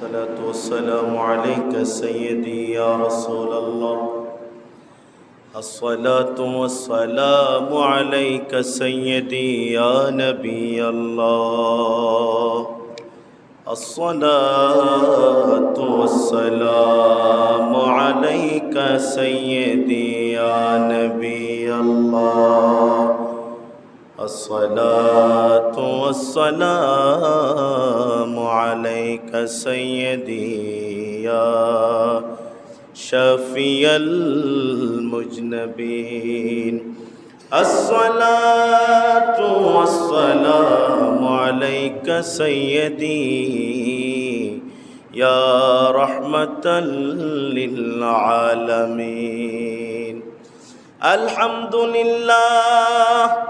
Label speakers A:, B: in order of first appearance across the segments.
A: الصلاة والسلام عليك سيدي يا رسول الله. الصلاة والسلام عليك سيدي يا نبي الله. الصلاة والسلام عليك سيدي يا نبي الله. الصلاة والسلام عليك سيدي يا شافي المجنبين. الصلاة والسلام عليك سيدي يا رحمة للعالمين. الحمد لله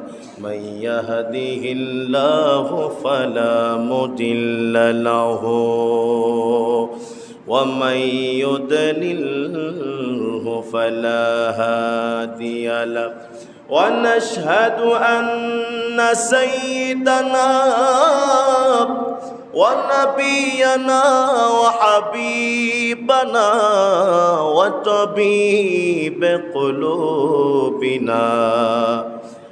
A: من يهده الله فلا مضل له ومن يضلله فلا هادي له ونشهد أن سيدنا ونبينا وحبيبنا وطبيب قلوبنا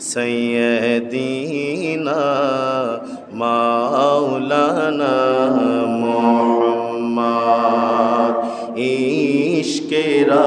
A: সৈয়দিনা মাওলানা মোহাম্মদ ইশকেরা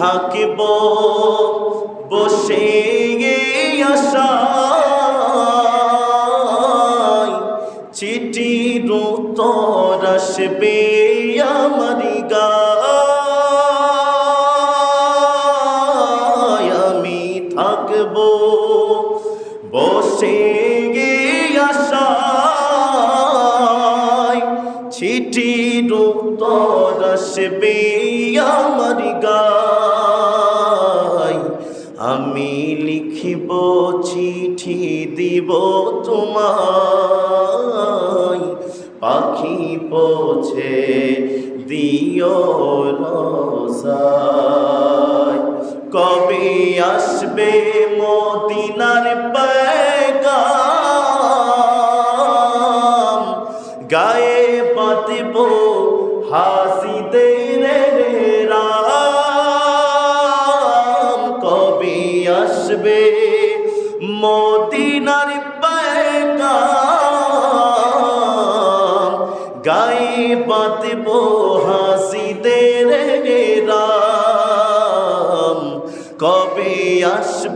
A: থাকিব বসে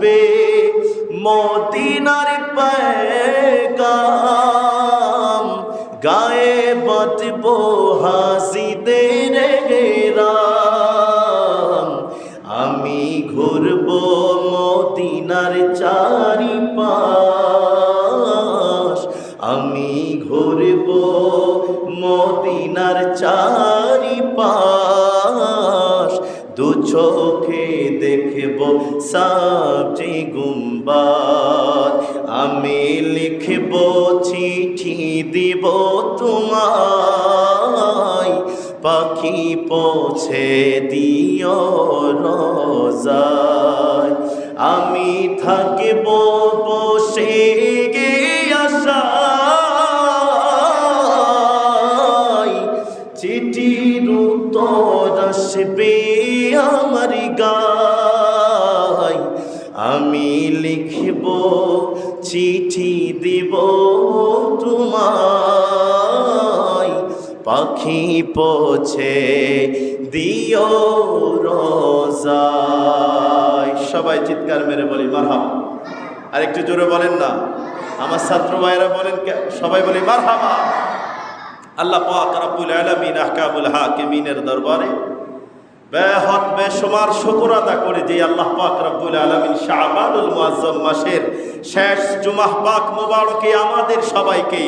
A: আসবে চোখে দেখব সাবজি গুম্বাদ। আমি লিখব, চিঠি দিব তোমায়। পাখি পৌঁছে দিও রোজায়। আমি থাকব বসে পাখি পৌঁছে দিও রোজায়। সবাই চিৎকার মেরে বলি মারহাম আর একটু জোরে বলেন না। আমার ছাত্র ভাইয়েরা বলেন সবাই বলি মারহামা আল্লাহ পাক রাব্বুল আলামিন আহকামুল হাকিমিনের দরবারে বেহত বেসমার শুকর আদা করে যে আল্লাহ পাক রব্বুল আলামিন শাবানুল মুআজ্জম মাসের শেষ জুমাহ পাক মুবারকে আমাদের সবাইকে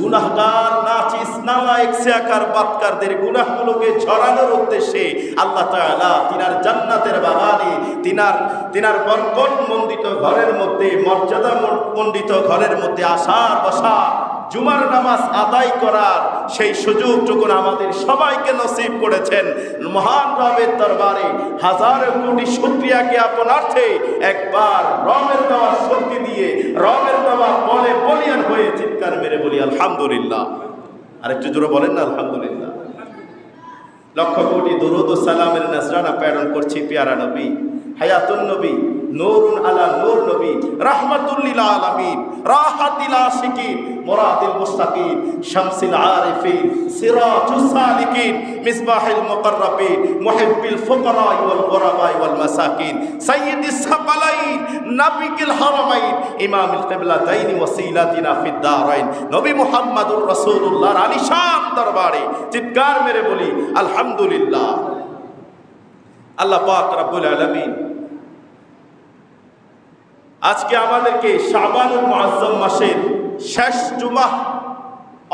A: গুনাহগার, নাচিস, নালায়েক সিয়াকার বাতকারদের গুনাহগুলোকে ঝরানোর উদ্দেশ্যে আল্লাহ তাআলা তিনার জান্নাতের বাগানে, তিনার তিনার বরকত মণ্ডিত ঘরের মধ্যে মর্যাদা মণ্ডিত ঘরের মধ্যে আসার বসার জুমার নামাজ আদায় করার সেই সুযোগটুকু আমাদের সবাইকে নসিব করেছেন, মহান রবের দরবারে হাজার কোটি শুক্রিয়া জ্ঞাপনার্থে একবার রবের দেওয়া শক্তি দিয়ে, রবের দেওয়া বলে বলিয়ান হয়ে চিৎকার মেরে বলি, আলহামদুলিল্লাহ। আরেকটু জোরে বলেন না, আলহামদুলিল্লাহ। লক্ষ কোটি দরুদ সালামের নাজরানা প্রেরণ করছি, পিয়ারা নবী, হায়াতুন নবী নূরুন আলা নূর নবী রাহমাতুল্লিল আলামিন, রাহাতিল আশিকিন, মুরাদিল মুস্তাকিন শামসিল আরিফিন, সিরাজুস সালিকিন, মিসবাহিল মুকাররাবিন, মুহিব্বিল ফুকারা ওয়াল গুরাবা ওয়াল মাসাকিন, সাইয়্যিদিস সাকালাইন নাবিকিল হারামাইন, ইমামিল কিবলাতাইন ওয়াসিলাতিনা ফিদ দারাইন। নবী মুহাম্মাদুর রাসূলুল্লাহর আলিশান দরবারে চিৎকার মেরে বলি, আলহামদুলিল্লাহ। আল্লাহ পাক রব্বুল আলামিন আজকে আমাদেরকে শাবানুল মুআজ্জম মাসের শেষ জুমাহ,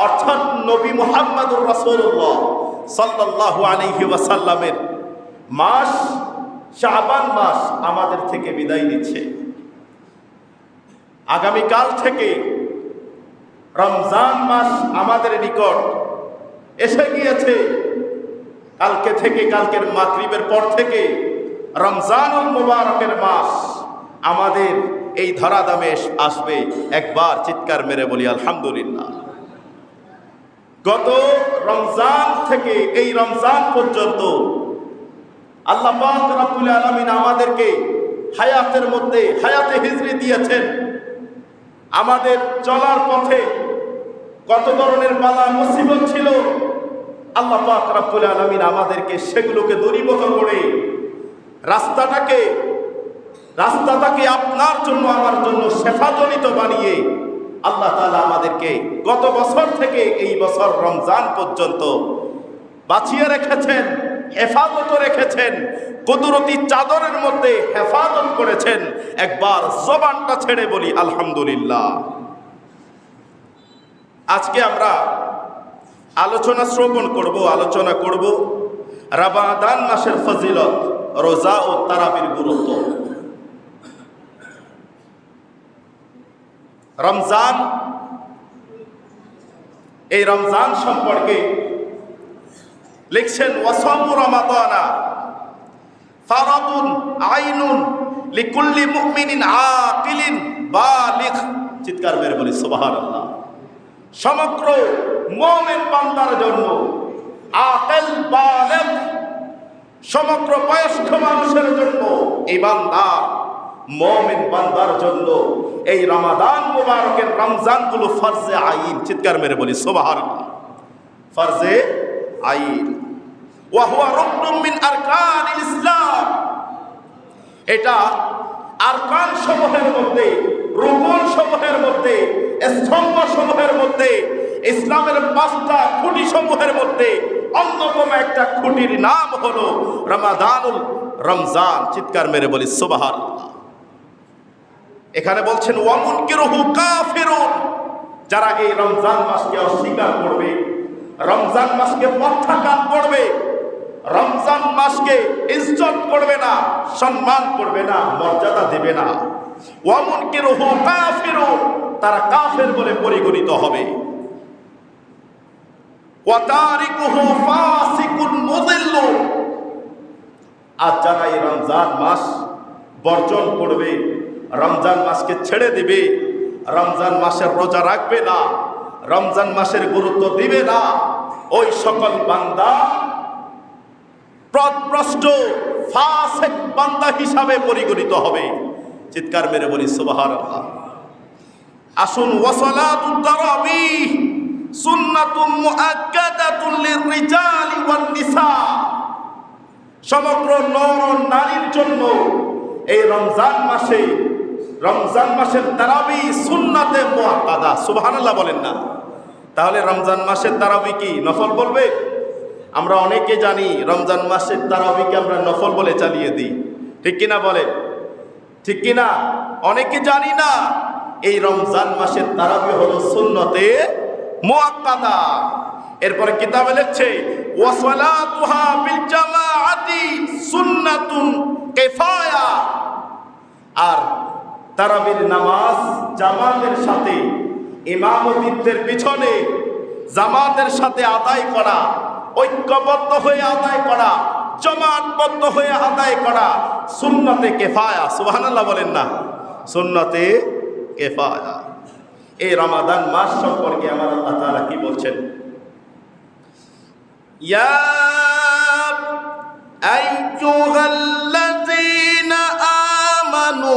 A: অর্থাৎ নবী মুহাম্মদুর রাসূলুল্লাহ সাল্লাল্লাহু আলাইহি ওয়াসাল্লামের মাস, শাবান মাস আমাদের থেকে বিদায় নিচ্ছে। আগামীকাল থেকে রমজান মাস আমাদের নিকট এসে গিয়েছে। কালকে থেকে, কালকের মাগরিবের পর থেকে রমজানুল মুবারকের মাস আমাদের এই ধরাধামে আসবে, একবার চিৎকার মেরে বলি, আলহামদুলিল্লাহ। গত রমজান থেকে এই রমজান পর্যন্ত আল্লাহ পাক রব্বুল আলামিন আমাদেরকে হায়াতের মধ্যে, হায়াতে হিজরি দিয়েছেন। আমাদের চলার পথে কত ধরনের বালা মুসিবত ছিল, আল্লাহ পাক রাব্বুল আলামিন আমাদেরকে সেগুলোকে দূরীভূত করে রাস্তাটাকে রাস্তাটাকে আপনার জন্য, আমার জন্য শেফাজনিত বানিয়ে আল্লাহ তালা আমাদেরকে গত বছর থেকে এই বছর রমজান পর্যন্ত বাঁচিয়ে রেখেছেন, হেফাজত রেখেছেন, কুদরতি চাদরের মধ্যে হেফাজত করেছেন। একবার জবানটা ছেড়ে বলি, আলহামদুলিল্লাহ। আজকে আমরা আলোচনা শ্রবণ করব, আলোচনা করব রাবাদান মাসের ফজিলত, রোজা ও তারাবির গুরুত্ব। রমজান, এই রমজান সম্পর্কে লিখছেন ওয়াসামু রমাদানা ফারাদুন আইনুন লিকুল্লি মুমিনিন আকিলিন বালিগ। চিৎকার মেরে বলি, সুবহানাল্লাহ। সমগ্র মুমিন বান্দার জন্য আকিল বালিগ সমগ্র বয়স্ক মানুষের জন্য এই ইমানদার মুমিন বান্দার জন্য এই রমাদান মুবারকের রমজানগুলো ফরজে আইন। চিৎকার মেরে বলি, সুবহানাল্লাহ। ফরজে আইন। ওয়াহুয়া রুকনুম মিন আরকানিল ইসলাম। এটা আরকান সমূহের মধ্যে রুকুন সমূহের মধ্যে স্তম্ভ সমূহের মধ্যে, ইসলামের পাঁচটা খুঁটি সমূহের মধ্যে অন্যতম একটা খুঁটির নাম হলো রমাদানুল রমজান। চিৎকার মেরে বলি সুবাহান এখানে বলছেন ওয়ামুন কিরহু কাফিরুন যারা এই রমজান মাসকে অস্বীকার করবে, রমজান মাসকে প্রত্যাখ্যান করবে, রমজান মাসকে ইজ্জত করবে না, সম্মান করবে না, মর্যাদা দেবে না। ওয়ামুন কিরহু কাফিরুন, তারা কাফের বলে পরিগণিত হবে। আর যারা এই রমজান মাস বর্জন করবে রমজান মাসকে ছেড়ে দিবে। রমজান মাসের রোজা রাখবে না। রমজান মাসের গুরুত্ব দিবে না। ওই সকল বান্দা প্রদ্রষ্ট ফাসেক বান্দা হিসাবে পরিগণিত হবে। চিৎকার মেরে বলি সুবাহার আসুন ওয়াসালাতুত তারাবিহ সুন্নাতুম মুআক্কাদাতুন লিররিজালি ওয়ান নিসা সমগ্র নর নারীর জন্য এই রমজান মাসে রমজান মাসের তারাবি সুন্নাতে মুআক্কাদা, সুবহানাল্লাহ বলেন না। তাহলে রমজান মাসের তারাবি কি? নফল বলবে? আমরা অনেকে জানি রমজান মাসের তারাবিকে আমরা নফল বলে চালিয়ে দিই। ঠিক কিনা বলেন? ঠিক কিনা? অনেকে জানি না এই রমজান মাসের তারাবি হলো সুন্নতে মুআক্কাদা। এরপরে কিতাবে লিখছে ওয়াসালাতুহা বিল জামাআতি সুন্নাতুন কিফায়া। আর তারাবির নামাজ জামাতের সাথে, ইমামতিত্বের পিছনে, জামাতের সাথে আদায় করা, ঐক্যবদ্ধ হয়ে আদায় করা জমাটবদ্ধ হয়ে আদায় করা সুন্নতে কেফায়া। সুবহানাল্লাহ বলেন না, সুন্নতে কেফায়া। এই রমাদান মাস সম্পর্কে আমার আল্লাহ তাআলা কি বলছেন? ইয়া আইয়ুহাল্লাযীনা আমানু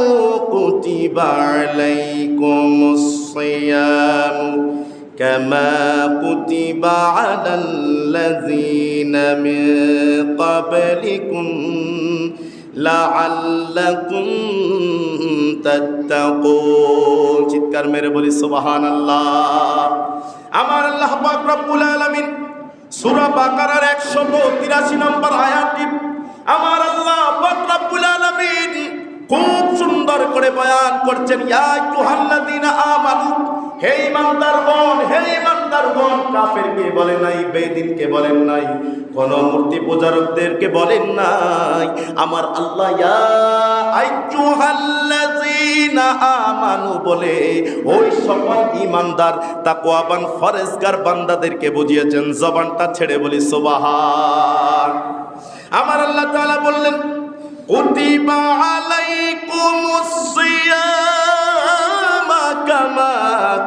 A: কুতিবা আলাইকুমুস সিয়ামু كما كتب على الذين من قبلكم لعلكم تتقون চিৎকার মেরে বলি সুবহান আল্লাহ আমার আল্লাহ পাক রব্বুল আলামিন সূরা বাকারার 183 নম্বর আয়াতটি আমার আল্লাহ পাক রব্বুল আলামিন খুব সুন্দর করে বয়ান করছেন আমানু, হে বন হে বন, কাফেরকে বলেন নাই বলেন নাই মূর্তি পূজারকদেরকে বলেন নাই, আমার আল্লাহ ইয়া বলে, ওই বান্দাদেরকে বুঝিয়েছেন, জবানটা ছেড়ে বলি, সুবহান। আমার আল্লাহ বললেন কুতিবা আলাইকুমুস সিয়াম কামা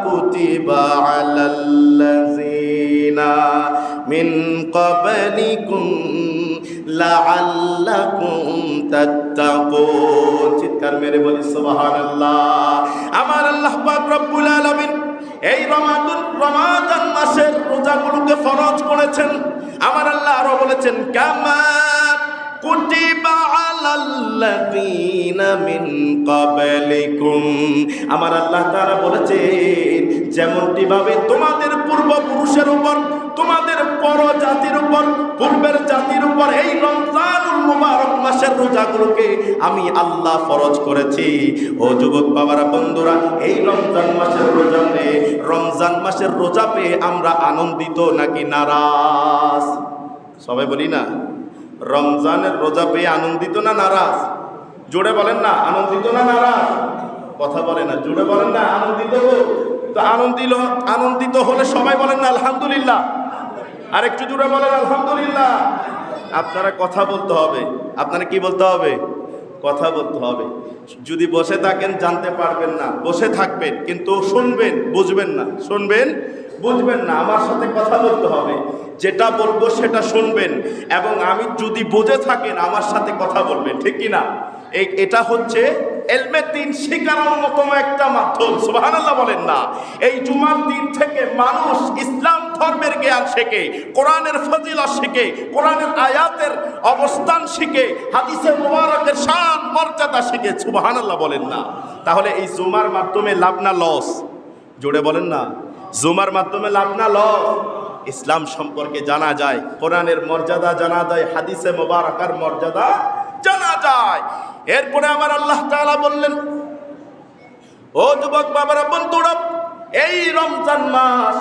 A: কুতিবা আলাল্লাযিনা মিন ক্বাবলিকুম লাআল্লাকুম তাত্তাকুন চিৎকার মেরে বলি, সুবহানাল্লাহ। আমার আল্লাহ পাক রব্বুল আলামিন এই রমাদান রমাদান মাসের রোজাগুলোকে ফরজ করেছেন। আমার আল্লাহ আরও বলেছেন, কামা আমার আল্লাহ তাআলা বলেছেন, যেমনটি ভাবে তোমাদের পূর্বপুরুষের উপর, তোমাদের পর জাতির উপর, পূর্বের জাতির উপর এই রমজানুল মাসের রোজাগুলোকে আমি আল্লাহ ফরজ করেছি। ও যুবক বাবারা, বন্ধুরা, এই রমজান মাসের রোজা পেয়ে, রমজান মাসের রোজা পেয়ে আমরা আনন্দিত নাকি নারাজ? সবাই বলি না? রমজানের রোজা পেয়ে আনন্দিত না নারাজ? জোরে বলেন না, আনন্দিত না নারাজ? কথা বলে না, জোরে বলেন না, আনন্দিত তো আনন্দিত আনন্দিত হলে সবাই বলেন না, আলহামদুলিল্লাহ। আর একটু জোরে বলেন, আলহামদুলিল্লাহ। আপনারা কথা বলতে হবে। আপনারা কি বলতে হবে? কথা বলতে হবে। যদি বসে থাকেন, জানতে পারবেন না। বসে থাকবেন, কিন্তু শুনবেন, বুঝবেন না। শুনবেন বুঝবেন না, আমার সাথে কথা বলতে হবে। যেটা বলব সেটা শুনবেন এবং আমি যদি বুঝে থাকেন, আমার সাথে কথা বলবেন, ঠিক কি না এই, এটা হচ্ছে এলমে দিন শেখার অন্যতম একটা মাধ্যম, সুবহানাল্লাহ বলেন না। এই জুমার দিন থেকে মানুষ ইসলাম ধর্মের জ্ঞান শেখে, কোরআনের ফজিলা শিখে, কোরআনের আয়াতের অবস্থান শিখে, হাদিসে মুবারকের শান, মর্যাদা শিখে, সুবহানাল্লাহ বলেন না। তাহলে এই জুমার মাধ্যমে লাভ না লস? জোরে বলেন না। জুমার মাধ্যমে লাভ না, লস। ইসলাম সম্পর্কে জানা যায়, কোরআনের মর্যাদা জানা যায়, হাদিসে মোবারকার মর্যাদা জানা যায়। এরপরে আমার আল্লাহ তাআলা বললেন, ও যুবক বাবারা, বন্ধুরা, এই রমজান মাস,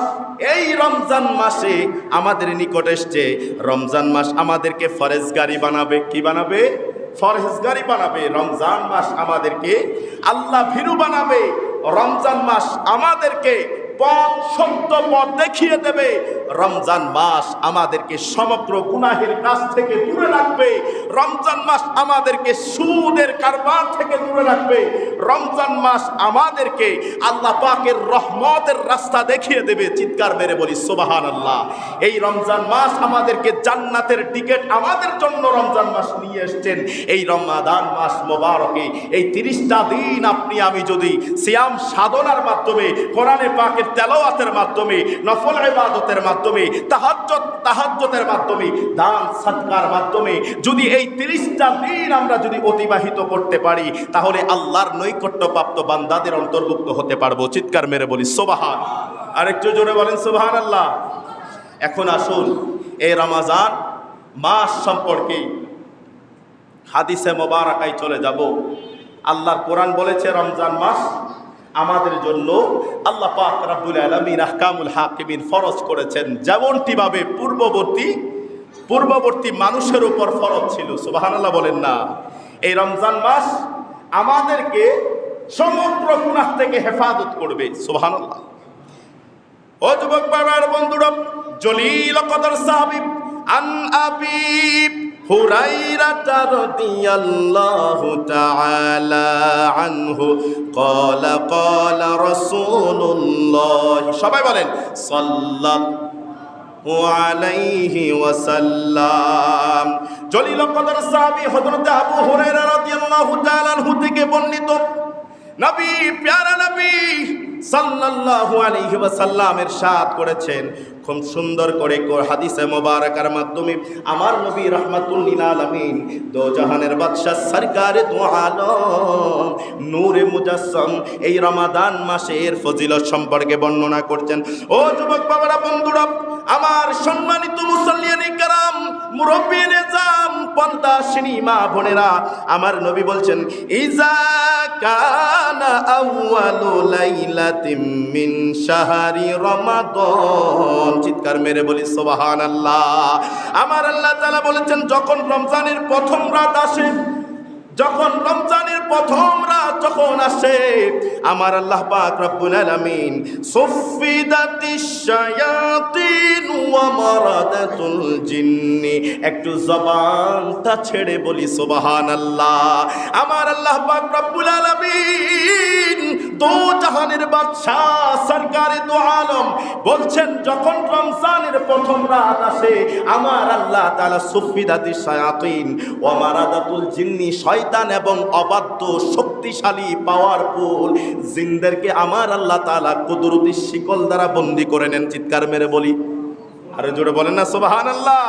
A: এই রমজান মাসে আমাদের নিকট এসছে। রমজান মাস আমাদেরকে ফরেজগারি বানাবে, কি বানাবে? ফরেজগারি বানাবে। রমজান মাস আমাদেরকে আল্লাহ ভীরু বানাবে। রমজান মাস আমাদেরকে পথ সত্য পথ দেখিয়ে দেবে। রমজান মাস আমাদেরকে সমগ্র গুনাহের কাছ থেকে দূরে রাখবে। রমজান মাস আমাদেরকে সুদের কারবার থেকে দূরে রাখবে। রমজান মাস আমাদেরকে আল্লাহ পাকের রহমতের রাস্তা দেখিয়ে দেবে। চিৎকার মেরে বলি সোবাহান আল্লাহ এই রমজান মাস আমাদেরকে জান্নাতের টিকিট আমাদের জন্য রমজান মাস নিয়ে এসছেন। এই রমাদান মাস মোবারকে এই তিরিশটা দিন আপনি, আমি যদি সিয়াম সাধনার মাধ্যমে কোরআনে পাকের তেলাওয়াতের মাধ্যমে, নফল ইবাদতের মাধ্যমে তাহাজ্জত তাহাজ্জতের মাধ্যমে, দান সৎকার মাধ্যমে যদি এই তিরিশটা দিন আমরা যদি অতিবাহিত করতে পারি, তাহলে আল্লাহর নৈকট্যপ্রাপ্ত বান্দাদের অন্তর্ভুক্ত হতে পারব। চিৎকার মেরে বলি, সোবাহান। আরেকটু জোরে বলেন সোবাহান আল্লাহ এখন আসুন, এই রমাজান মাস সম্পর্কে হাদিসে মোবারকায় চলে যাব। আল্লাহর কোরআন বলেছে, রমজান মাস আমাদের জন্য আল্লাহ পাক রাব্বুল আলামিন আহকামুল হাকিমিন ফরজ করেছেন। যেমনটি ভাবে পূর্ববর্তী পূর্ববর্তী মানুষের উপর ফরজ ছিল, সুবহানাল্লাহ বলেন না। এই রমজান মাস আমাদেরকে সমগ্র গুনাহ থেকে হেফাজত করবে, সুবহানাল্লাহ। ও যুবক বাবার বন্ধুরা, জলিল কদর সাহাবিব আন আবিব هريرة رضي الله تعالى عنه قال قال رسول الله সবাই বলেন সাল্লাল্লাহু আলাইহি ওয়াসাল্লাম জলিল কদর সাহাবী হযরত আবু হুরায়রা রাদিয়াল্লাহু তাআলা আনহু থেকে বর্ণিত নবী প্যারা নবী সাল্লাল্লাহু আলাইহি ওয়াসাল্লাম ইরশাদ করেছেন। খুব সুন্দর করে হাদিসে মোবারকার মাধ্যমে আমার নবী রহমাতুল লিল আলামিন দো জাহানের বাদশা সরকারে দো নূরে মুজাসসম এই রমাদান মাসের ফজিলত সম্পর্কে বর্ণনা করছেন। ও যুবক বাবারা, বন্ধুরা, আমার সম্মানিত মুসল্লিয়ানি কারাম মুরব্বী নিজাম পর্দা সিনেমা বোনেরা, আমার নবী বলছেন, ইজা কানা আউয়ালু লাইলাতিম মিন শাহরি রমাদান। চিৎকার মেরে বলি, সুবহানাল্লাহ। আমার আল্লাহ তাআলা বলেছেন, যখন রমজানের প্রথম রাত আসে যখন রমজানের প্রথম রাত যখন আসে, আমার আল্লাহ পাক রব্বুল আলামিন সুফিদাতিশ শায়াতিন ওয়া মারাদাতুল জিন্নি। একটু জবানটা ছেড়ে বলি, সুবহানাল্লাহ। আমার আল্লাহ পাক রব্বুল আলামিন দো জাহানের বাদশাহ, সরকারে দো আলম বলছেন, যখন রমজানের প্রথম রাত আসে, আমার আল্লাহ তাআলা সুফিদাতিশ শায়াতিন ওয়া মারাদাতুল জিন্নি শয় শয়তান এবং অবাধ্য, শক্তিশালী পাওয়ারফুল জিনদেরকে আমার আল্লাহ তাআলা কুদরতি শিকল দ্বারা বন্দি করে নেন, চিৎকার মেরে বলি। আরে জোরে বলেন না, সুবহানাল্লাহ।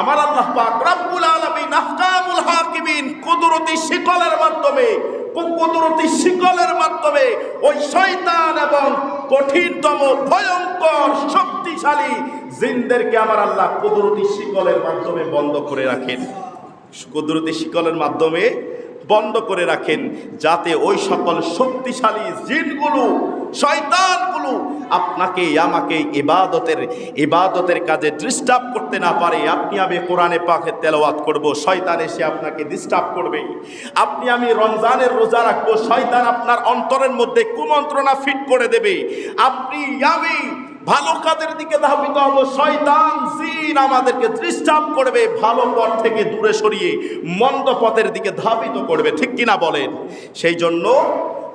A: আমার আল্লাহ পাক রব্বুল আলামিন, আহকামুল হাকিমিন কুদরতি শিকলের মাধ্যমে, কুদরতি শিকলের মাধ্যমে ওই শয়তান এবং কঠিনতম, ভয়ঙ্কর, শক্তিশালী জিনদেরকে আমার আল্লাহ কুদরতি শিকলের মাধ্যমে বন্ধ করে রাখেন। কুদরতি শিকলের মাধ্যমে বন্ধ করে রাখেন, যাতে ওই সকল শক্তিশালী জিনগুলো, শয়তানগুলো আপনাকে আমাকে ইবাদতের ইবাদতের কাজে ডিস্টার্ব করতে না পারে। আপনি আমি কোরআনে পাখে তেলাওয়াত করব, শয়তান এসে আপনাকে ডিস্টার্ব করবে। আপনি আমি রমজানের রোজা রাখব, শয়তান আপনার অন্তরের মধ্যে কুমন্ত্রণা ফিট করে দেবে। আপনি আমি ভালো কাজের দিকে ধাবিত হব। শয়তান জিন আমাদেরকে দৃষ্টাপ করবে, ভালো পথ থেকে দূরে সরিয়ে মন্দ পথের দিকে ধাবিত করবে। ঠিক কিনা বলেন? সেই জন্য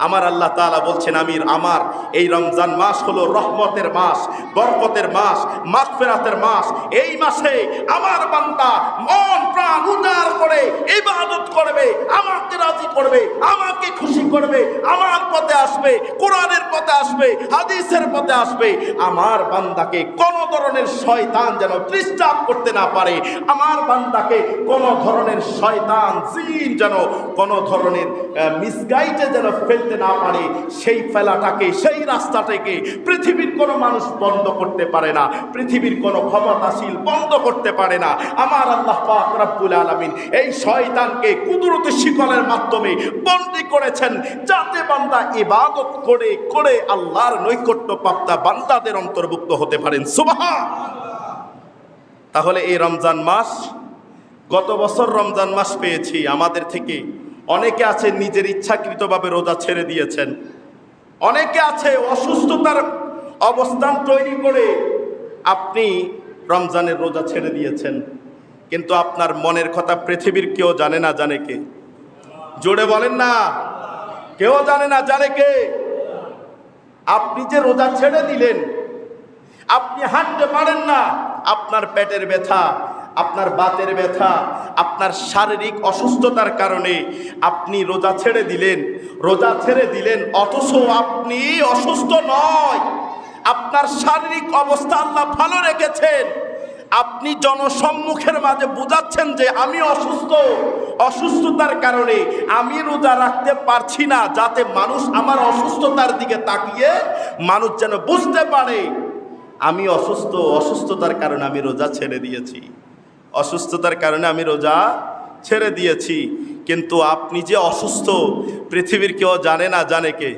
A: আমার আল্লাহ তাআলা বলছেন, আমির, আমার এই রমজান মাস হলো রহমতের মাস, বরকতের মাস, মাগফিরাতের মাস। এই মাসে আমার বান্দা মন, প্রাণ উদার করে, ইবাদত করবে, আমাকে রাজি করবে, আমাকে খুশি করবে, আমার পথে আসবে, কোরআনের পথে আসবে, হাদিসের পথে আসবে। আমার বান্দাকে কোন ধরনের শয়তান যেন ডিস্টার্ব করতে না পারে। আমার বান্দাকে কোন ধরনের শয়তান, জিন যেন কোন ধরনের মিসগাইডে যেন ফেলতে না পারে, সেই ফেলাটাকে, সেই রাস্তাটাকে পৃথিবীর কোনো মানুষ বন্ধ করতে পারে না, পৃথিবীর কোনো ক্ষমতাশীল বন্ধ করতে পারে না। আমার আল্লাহ পাক আলামিন এই শয়তানকে কুদরতি শিকলের মাধ্যমে বন্দী করেছেন, যাতে বান্দা ইবাদত করে করে আল্লাহর নৈকট্য প্রাপ্তা বান্দাদের অন্তর্ভুক্ত হতে পারেন। সুবহান! তাহলে এই রমজান মাস, গত বছর রমজান মাস পেয়েছি, আমাদের থেকে অনেকে আছে নিজের ইচ্ছাকৃতভাবে রোজা ছেড়ে দিয়েছেন। অনেকে আছে অসুস্থতার অবস্থান তৈরি করে আপনি রমজানের রোজা ছেড়ে দিয়েছেন। কিন্তু আপনার মনের কথা পৃথিবীর কেউ জানে না, জানে কে? জোরে বলেন না। কেউ জানে না, জানে কে? আপনি যে রোজা ছেড়ে দিলেন, আপনি হাঁটতে পারেন না, আপনার পেটের ব্যথা আপনার বাতের ব্যথা, আপনার শারীরিক অসুস্থতার কারণে আপনি রোজা ছেড়ে দিলেন, রোজা ছেড়ে দিলেন, অথচ আপনি অসুস্থ নয়। আপনার শারীরিক অবস্থা আল্লাহ ভালো রেখেছেন। আপনি জনসম্মুখের মাঝে বোঝাচ্ছেন যে আমি অসুস্থ। অসুস্থতার কারণে আমি রোজা রাখতে পারছি না, যাতে মানুষ আমার অসুস্থতার দিকে তাকিয়ে মানুষ যেন বুঝতে পারে। আমি অসুস্থ, অসুস্থতার কারণে আমি রোজা ছেড়ে দিয়েছি। অসুস্থতার কারণে আমি রোজা ছেড়ে দিয়েছি। কিন্তু আপনি যে অসুস্থ, পৃথিবীর কেউ জানে না জানে কে।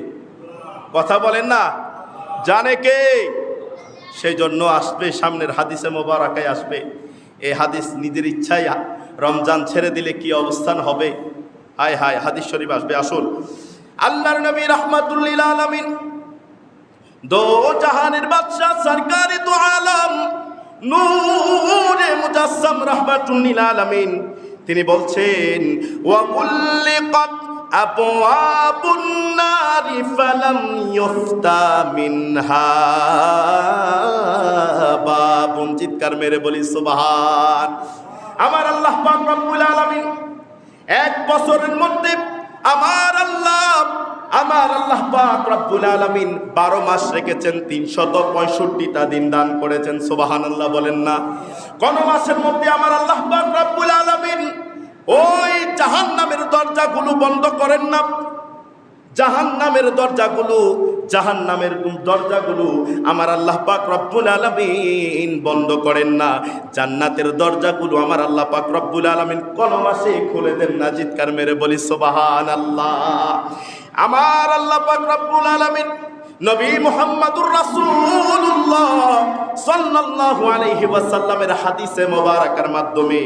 A: কথা বলেন না। জানে কে? সেই জন্য আসবে, সামনের হাদিসে মোবারকায় আসবে। এই হাদিস নিজের ইচ্ছায় রমজান ছেড়ে দিলে কি অবস্থান হবে? হায় হায়, হাদিস শরীফ আসবে, আসুন। আল্লাহর নবী রহমাতুল্লিল আলমিন, দো জাহানের বাদশাহ, সরকারি তো আলম নূরে মুজাসসাম রহমাতুল্লিল আলামিন। তিনি বলছেন, ওয়া কুল্লিকাত আবওয়াবুন নারি ফালাম ইফতা মিনহা। বাবুন চিৎকার মেরে বলি, সুবহান। আমার আল্লাহ পাক রব্বুল আলামিন এক বছরের মধ্যে আমার আল্লাহ আমার আল্লাহ পাক রব্বুল আলামিন বারো মাস রেখেছেন তিনশত পঁয়ষট্টিটা দিন দান করেছেন সোবাহান আল্লাহ বলেন না। কোন মাসের মধ্যে আমার আল্লাহ পাক রব্বুল আলামিন ওই জাহান্নামের দরজাগুলো বন্ধ করেন না। জাহান্নামের দরজাগুলো জাহান নামের দরজাগুলো আমার আল্লাহ পাক রব্বুল আলমিন বন্ধ করেন না। জান্নাতের দরজাগুলো আমার আল্লাহ পাক রব্বুল আলমিন কলমাসে মাসে খুলে দেন না? জিৎকার মেরে বলি সোবাহান আল্লাহ আমার আল্লাহ পাক রব্বুল আলমিন নবী মুহাম্মাদুর রাসূলুল্লাহ সাল্লাল্লাহু আলাইহি ওয়াসাল্লামের হাদিসে মোবারকার মাধ্যমে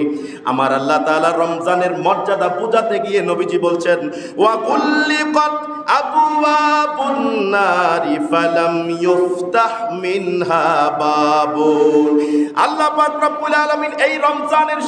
A: আমার আল্লাহ তাআলা রমজানের মর্যাদা বুঝাতে গিয়ে নবীজি বলছেন, ওয়া কুল্লিকাত আবওয়াবুন নারি ফালাম ইফতাহ মিনহা বাবুন। আল্লাহ পাক রব্বুল আলামিন এই রমজানের